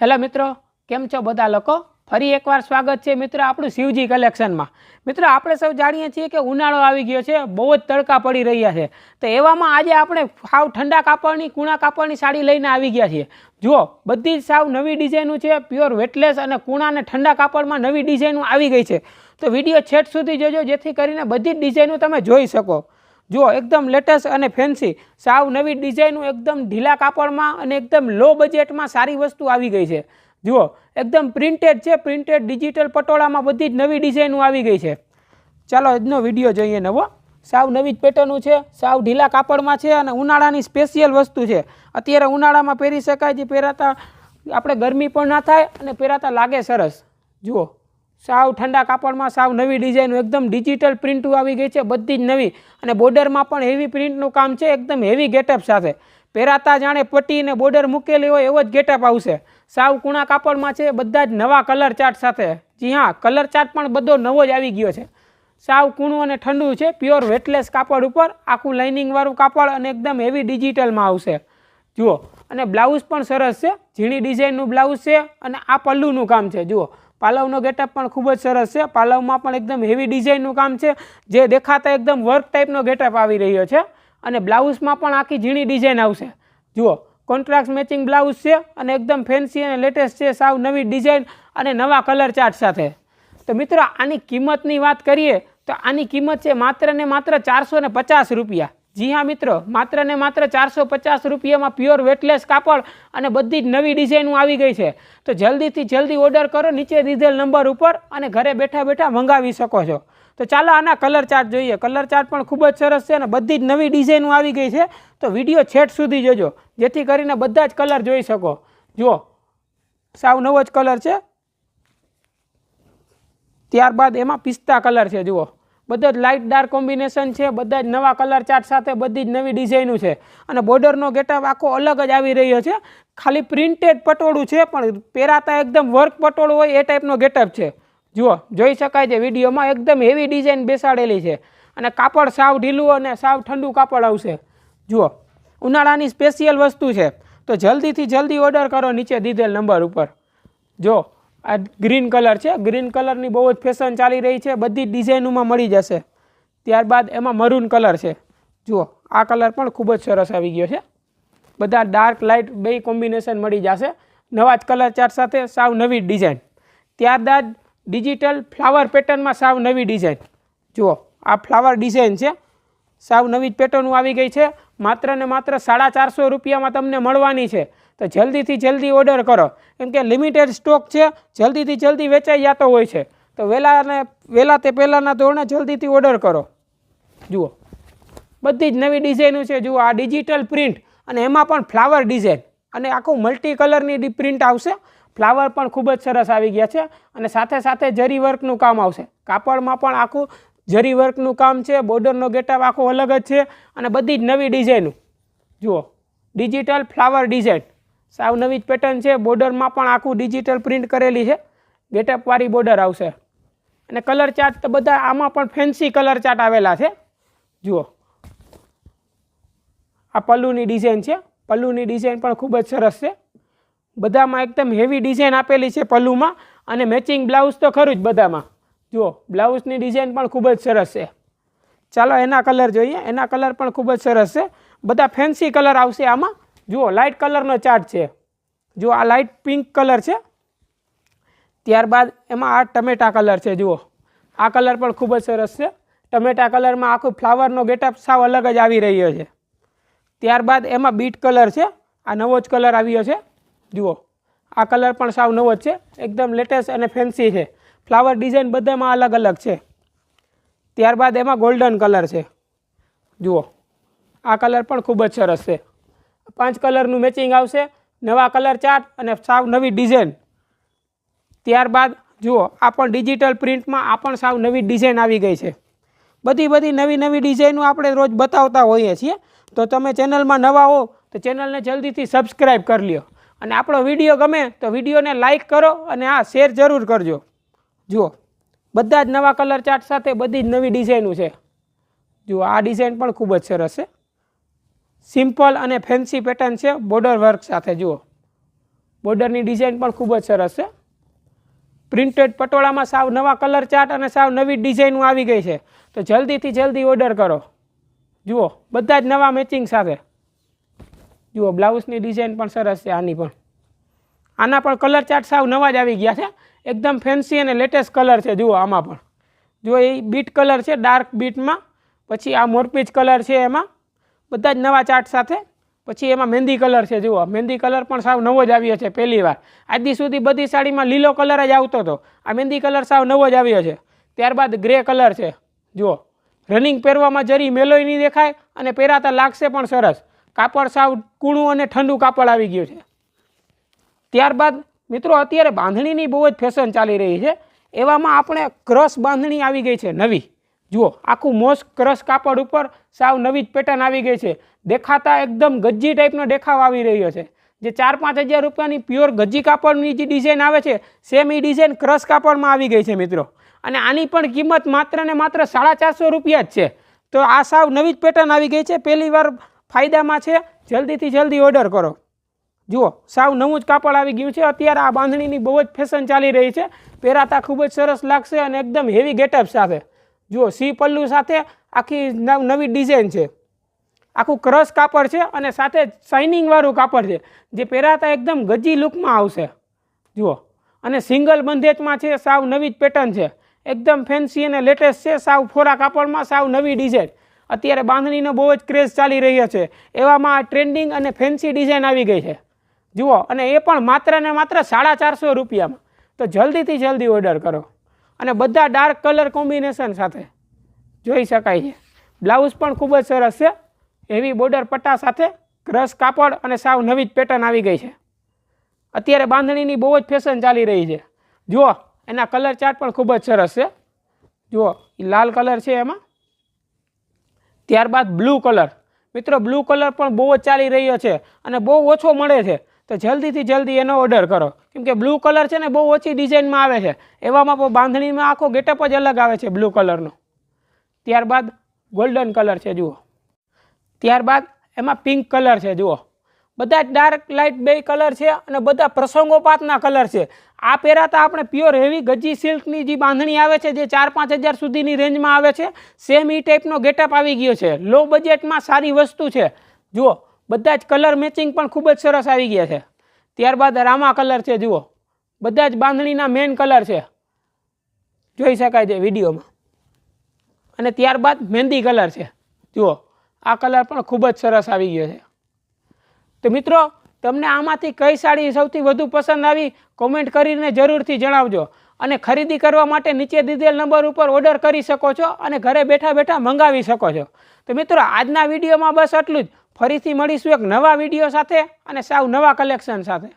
Hello મિત્રો, કેમ છો બધા લોકો? ફરી એકવાર સ્વાગત છે મિત્રો આપણું શિવજી કલેક્શનમાં. મિત્રો, આપણે સૌ જાણીએ છીએ કે ઉનાળો આવી ગયો છે, બહુ જ તડકા પડી રહ્યા છે. તો એવામાં આજે આપણે સાવ ઠંડા કાપડની, કૂણા કાપડની સાડી લઈને આવી ગયા છીએ. જુઓ, બધી જ સાવ નવી ડિઝાઇનું છે, પ્યોર વેટલેસ અને કૂણા અને ઠંડા કાપડમાં નવી ડિઝાઇનો આવી ગઈ છે. તો વીડિયો છેટ સુધી જોજો, જેથી કરીને બધી જ ડિઝાઇનો તમે જોઈ શકો. જુઓ, એકદમ લેટેસ્ટ અને ફેન્સી સાવ નવી ડિઝાઇનો એકદમ ઢીલા કાપડમાં અને એકદમ લો બજેટમાં સારી વસ્તુ આવી ગઈ છે. જુઓ, એકદમ પ્રિન્ટેડ છે પ્રિન્ટેડ ડિજિટલ પટોળામાં બધી જ નવી ડિઝાઇનો આવી ગઈ છે. ચાલો, આજનો વીડિયો જોઈએ નવો. સાવ નવી જ પેટર્નું છે, સાવ ઢીલા કાપડમાં છે અને ઉનાળાની સ્પેશિયલ વસ્તુ છે. અત્યારે ઉનાળામાં પહેરી શકાય, જે પહેરાતા, આપણે ગરમી પણ ના થાય અને પહેરાતા લાગે સરસ. જુઓ. સાવ ઠંડા કાપડમાં, સાવ નવી ડિઝાઇન એકદમ ડિજિટલ પ્રિન્ટો આવી ગઈ છે, બધી જ નવી. અને બોર્ડરમાં પણ હેવી પ્રિન્ટનું કામ છે, એકદમ હેવી ગેટઅપ સાથે. પહેરાતા જાણે પટીને બોર્ડર મૂકેલી હોય એવો જ ગેટઅપ આવશે. સાવ કૂણા કાપડમાં છે, બધા જ નવા કલર ચાર્ટ સાથે. જી હા કલર ચાર્ટ પણ બધો નવો જ આવી ગયો છે. સાવ કૂણું અને ઠંડુ છે પ્યોર વેટલેસ કાપડ ઉપર આખું લાઇનિંગવાળું કાપડ અને એકદમ હેવી ડિજિટલમાં આવશે. જુઓ, અને બ્લાઉઝ પણ સરસ છે, ઝીણી ડિઝાઇનનું બ્લાઉઝ છે અને આ પલ્લુનું કામ છે, જુઓ. પાલવનો ગેટઅપ પણ ખૂબ જ સરસ છે. પાલવમાં પણ એકદમ હેવી ડિઝાઇનનું કામ છે. જે દેખાતા એકદમ વર્ક ટાઈપનો ગેટઅપ આવી રહ્યો છે. અને બ્લાઉઝમાં પણ આખી ઝીણી ડિઝાઇન આવશે. જુઓ કોન્ટ્રાક્ટ મેચિંગ બ્લાઉઝ છે અને એકદમ ફેન્સી અને લેટેસ્ટ છે સાવ નવી ડિઝાઇન અને નવા કલર ચાર્ટ સાથે. તો મિત્રો, આની કિંમતની વાત કરીએ તો આની કિંમત છે માત્ર ને માત્ર ચારસો પચાસ રૂપિયા. જી હા મિત્રો, માત્ર ને માત્ર ચારસો પચાસ રૂપિયામાં પ્યોર વેટલેસ કાપડ અને બધી જ નવી ડિઝાઇનો આવી ગઈ છે. તો જલ્દીથી જલ્દી ઓર્ડર કરો, નીચે દીધેલ નંબર ઉપર અને ઘરે બેઠા બેઠા મંગાવી શકો છો. તો ચાલો આના કલર ચાર્ટ જોઈએ. કલર ચાર્ટ પણ ખૂબ જ સરસ છે અને બધી જ નવી ડિઝાઇનો આવી ગઈ છે. તો વીડિયો છેટ સુધી જોજો, જેથી કરીને બધા જ કલર જોઈ શકો. જુઓ, સાવ નવો જ કલર છે. ત્યારબાદ એમાં પિસ્તા કલર છે, જુઓ. બધા જ લાઇટ ડાર્ક કોમ્બિનેશન છે, બધા જ નવા કલર ચાર્ટ સાથે બધી જ નવી ડિઝાઇનો છે. અને બોર્ડરનો ગેટઅપ આખો અલગ જ આવી રહ્યો છે. ખાલી પ્રિન્ટેડ પટોળું છે, પણ પહેરાતા એકદમ વર્ક પટોળું હોય એ ટાઈપનો ગેટઅપ છે. જુઓ, જોઈ શકાય છે, વિડીયોમાં એકદમ હેવી ડિઝાઇન બેસાડેલી છે. અને કાપડ સાવ ઢીલું અને સાવ ઠંડુ કાપડ આવશે. જુઓ, ઉનાળાની સ્પેશિયલ વસ્તુ છે. તો જલ્દીથી જલ્દી ઓર્ડર કરો નીચે દીધેલ નંબર ઉપર. જો આ ગ્રીન કલર છે. ગ્રીન કલરની બહુ જ ફેશન ચાલી રહી છે. બધી ડિઝાઇનોમાં મળી જશે. ત્યારબાદ એમાં મરૂન કલર છે. જુઓ, આ કલર પણ ખૂબ જ સરસ આવી ગયો છે. બધા ડાર્ક લાઇટ બે કોમ્બિનેશન મળી જશે. નવા જ કલર ચાર્ટ સાથે સાવ નવી ડિઝાઇન ત્યારબાદ ડિજિટલ ફ્લાવર પેટર્નમાં સાવ નવી ડિઝાઇન જુઓ, આ ફ્લાવર ડિઝાઇન છે. સાવ નવી જ પેટર્નો આવી ગઈ છે. માત્ર ને માત્ર સાડા ચારસો રૂપિયામાં તમને મળવાની છે. તો જલ્દીથી જલ્દી ઓર્ડર કરો. કેમ કે લિમિટેડ સ્ટોક છે, જલ્દીથી જલ્દી વેચાઈ જતો હોય છે. તો વહેલા અને વહેલા તે પહેલાંના ધોરણે જલ્દીથી ઓર્ડર કરો. જુઓ. બધી જ નવી ડિઝાઇનો છે, જુઓ. આ ડિજિટલ પ્રિન્ટ અને એમાં પણ ફ્લાવર ડિઝાઇન અને આખું મલ્ટી કલરની પ્રિન્ટ આવશે. ફ્લાવર પણ ખૂબ જ સરસ આવી ગયા છે અને સાથે સાથે જરી વર્કનું કામ આવશે. કાપડમાં પણ આખું જરી વર્કનું કામ છે બોર્ડરનો ગેટઅપ આખો અલગ જ છે અને બધી જ નવી ડિઝાઇનો જુઓ. ડિજિટલ ફ્લાવર ડિઝાઇન સાવ નવી જ પેટર્ન છે. બોર્ડરમાં પણ આખું ડિજિટલ પ્રિન્ટ કરેલી છે. ગેટઅપવાળી બોર્ડર આવશે. અને કલર ચાર્ટ તો બધા આમાં પણ ફેન્સી કલર ચાર્ટ આવેલા છે. જુઓ. આ પલ્લુની ડિઝાઇન છે. પલ્લુની ડિઝાઇન પણ ખૂબ જ સરસ છે. બધામાં એકદમ હેવી ડિઝાઇન આપેલી છે પલ્લુમાં. અને મેચિંગ બ્લાઉઝ તો ખરું જ બધામાં. જુઓ બ્લાઉઝની ડિઝાઇન પણ ખૂબ જ સરસ છે. ચાલો એના કલર જોઈએ. એના કલર પણ ખૂબ જ સરસ છે. બધા ફેન્સી કલર આવશે આમાં. જુઓ લાઇટ કલરનો ચાર્ટ છે. જુઓ, આ લાઇટ પિંક કલર છે. ત્યારબાદ એમાં આ ટમેટા કલર છે, જુઓ. આ કલર પણ ખૂબ જ સરસ છે. ટમેટા કલરમાં આખું ફ્લાવરનો ગેટઅપ સાવ અલગ જ આવી રહ્યો છે. ત્યારબાદ એમાં બીટ કલર છે. આ નવો જ કલર આવ્યો છે. જુઓ, આ કલર પણ સાવ નવો જ છે. એકદમ લેટેસ્ટ અને ફેન્સી છે. ફ્લાવર ડિઝાઇન બધામાં અલગ અલગ છે. ત્યારબાદ એમાં ગોલ્ડન કલર છે. જુઓ, આ કલર પણ ખૂબ જ સરસ છે. પાંચ કલરનું મેચિંગ આવશે, નવા કલર ચાર્ટ અને સાવ નવી ડિઝાઇન ત્યારબાદ જુઓ, આ પણ ડિજિટલ પ્રિન્ટમાં આ પણ સાવ નવી ડિઝાઇન આવી ગઈ છે. બધી બધી નવી નવી ડિઝાઇનો આપણે રોજ બતાવતા હોઈએ છીએ. તો તમે ચેનલમાં નવા હો, તો ચેનલને જલ્દીથી સબસ્ક્રાઈબ કરી લ્યો. અને આપણો વીડિયો ગમે, તો વિડીયોને લાઇક કરો અને આ શેર જરૂર કરજો. જુઓ, બધા જ નવા કલર ચાર્ટ સાથે બધી જ નવી ડિઝાઇનો છે. જુઓ, આ ડિઝાઇન પણ ખૂબ જ સરસ છે. સિમ્પલ અને ફેન્સી પેટર્ન છે, બોર્ડર વર્ક સાથે જુઓ. બોર્ડરની ડિઝાઇન પણ ખૂબ જ સરસ છે. પ્રિન્ટેડ પટોળામાં સાવ નવા કલર ચાર્ટ અને સાવ નવી ડિઝાઇનો આવી ગઈ છે. તો જલ્દીથી જલ્દી ઓર્ડર કરો. જુઓ, બધા જ નવા મેચિંગ સાથે. જુઓ, બ્લાઉઝની ડિઝાઇન પણ સરસ છે, આની પણ. આના પણ કલર ચાર્ટ સાવ નવા જ આવી ગયા છે. એકદમ ફેન્સી અને લેટેસ્ટ કલર છે, જુઓ આમાં પણ. જો એ બીટ કલર છે, ડાર્ક બીટમાં. પછી આ મોરપીચ કલર છે એમાં. બધા જ નવા ચાર્ટ સાથે. પછી એમાં મહેંદી કલર છે, જુઓ. મહેંદી કલર પણ સાવ નવો જ આવ્યો છે પહેલી વાર. આજ સુધી બધી સાડીમાં લીલો કલર જ આવતો હતો. આ મહેંદી કલર સાવ નવો જ આવ્યો છે. ત્યારબાદ ગ્રે કલર છે, જુઓ. રનિંગ પહેરવામાં જરી મેલોય નહીં દેખાય અને પહેરાતા લાગશે પણ સરસ. કાપડ સાવ કૂણું અને ઠંડુ કાપડ આવી ગયું છે. ત્યારબાદ, મિત્રો, અત્યારે બાંધણીની બહુ જ ફેશન ચાલી રહી છે. એવામાં આપણે ક્રશ બાંધણી આવી ગઈ છે નવી. જુઓ, આખું મોસ ક્રશ કાપડ ઉપર સાવ નવી જ પેટર્ન આવી ગઈ છે. દેખાતા એકદમ ગજ્જી ટાઈપનો દેખાવ આવી રહ્યો છે. જે ચાર પાંચ હજાર રૂપિયાની પ્યોર ગજ્જી કાપડની જે ડિઝાઇન આવે છે સેમ એ ડિઝાઇન ક્રશ કાપડમાં આવી ગઈ છે મિત્રો. અને આની પણ કિંમત માત્ર ને માત્ર સાડા ચારસો રૂપિયા જ છે. તો આ સાવ નવી જ પેટર્ન આવી ગઈ છે. પહેલી વાર ફાયદામાં છે. જલ્દીથી જલ્દી ઓર્ડર કરો. જુઓ, સાવ નવું જ કાપડ આવી ગયું છે. અત્યારે આ બાંધણીની બહુ જ ફેશન ચાલી રહી છે. પહેરાતા ખૂબ જ સરસ લાગશે અને એકદમ હેવી ગેટઅપ સાથે. જુઓ, સી પલ્લુ સાથે આખી નવ ડિઝાઇન છે. આખું ક્રશ કાપડ છે અને સાથે શાઇનિંગવાળું કાપડ છે, જે પહેરાતા એકદમ ગજી લુકમાં આવશે. જુઓ, અને સિંગલ બંધેજમાં છે, સાવ નવી જ પેટર્ન છે. એકદમ ફેન્સી અને લેટેસ્ટ છે, સાવ ફોરા કાપડમાં સાવ નવી ડિઝાઇન. અત્યારે બાંધણીનો બહુ જ ક્રેઝ ચાલી રહ્યો છે. એવામાં ટ્રેન્ડિંગ અને ફેન્સી ડિઝાઇન આવી ગઈ છે. જુઓ, અને એ પણ માત્ર ને માત્ર સાડા ચારસો રૂપિયામાં. તો જલ્દીથી જલ્દી ઓર્ડર કરો. અને બધા ડાર્ક કલર કોમ્બિનેશન સાથે જોઈ શકાય છે. બ્લાઉઝ પણ ખૂબ જ સરસ છે. હેવી બોર્ડર પટ્ટા સાથે ક્રસ કાપડ અને સાવ નવી જ પેટર્ન આવી ગઈ છે. અત્યારે બાંધણીની બહુ જ ફેશન ચાલી રહી છે. જુઓ, એના કલર ચાર્ટ પણ ખૂબ જ સરસ છે. જુઓ લાલ કલર છે એમાં. ત્યારબાદ બ્લુ કલર મિત્રો બ્લુ કલર પણ બહુ જ ચાલી રહ્યો છે અને બહુ ઓછો મળે છે. તો જલ્દીથી જલ્દી એનો ઓર્ડર કરો. કેમ કે બ્લુ કલર છે ને બહુ ઓછી ડિઝાઇનમાં આવે છે. એવામાં બાંધણીમાં આખો ગેટઅપ જ અલગ આવે છે બ્લુ કલરનો ત્યારબાદ ગોલ્ડન કલર છે, જુઓ. ત્યારબાદ એમાં પિંક કલર છે, જુઓ. બધા જ ડાર્ક લાઇટ બે કલર છે અને બધા પ્રસંગોપાતના કલર છે. આ પહેરાતા આપણે પ્યોર હેવી ગજી સિલ્કની જે બાંધણી આવે છે, જે ચાર પાંચ હજાર સુધીની રેન્જમાં આવે છે સેમ એ ટાઈપનો ગેટઅપ આવી ગયો છે. લો બજેટમાં સારી વસ્તુ છે. જુઓ. બધા જ કલર મેચિંગ પણ ખૂબ જ સરસ આવી ગયા છે. ત્યારબાદ રામા કલર છે, જુઓ. બધા જ બાંધણીના મેન કલર છે. જોઈ શકાય છે વિડીયોમાં. અને ત્યારબાદ મહેંદી કલર છે. જુઓ, આ કલર પણ ખૂબ જ સરસ આવી ગયો છે. તો મિત્રો, તમને આમાંથી કઈ સાડી સૌથી વધુ પસંદ આવી કોમેન્ટ કરીને જરૂરથી જણાવજો. અને ખરીદી કરવા માટે નીચે દીધેલ નંબર ઉપર ઓર્ડર કરી શકો છો અને ઘરે બેઠા બેઠા મંગાવી શકો છો. તો મિત્રો, આજના વિડીયોમાં બસ આટલું જ. ફરીથી મળીશું એક નવા વીડિયો સાથે અને સાવ નવા કલેક્શન સાથે.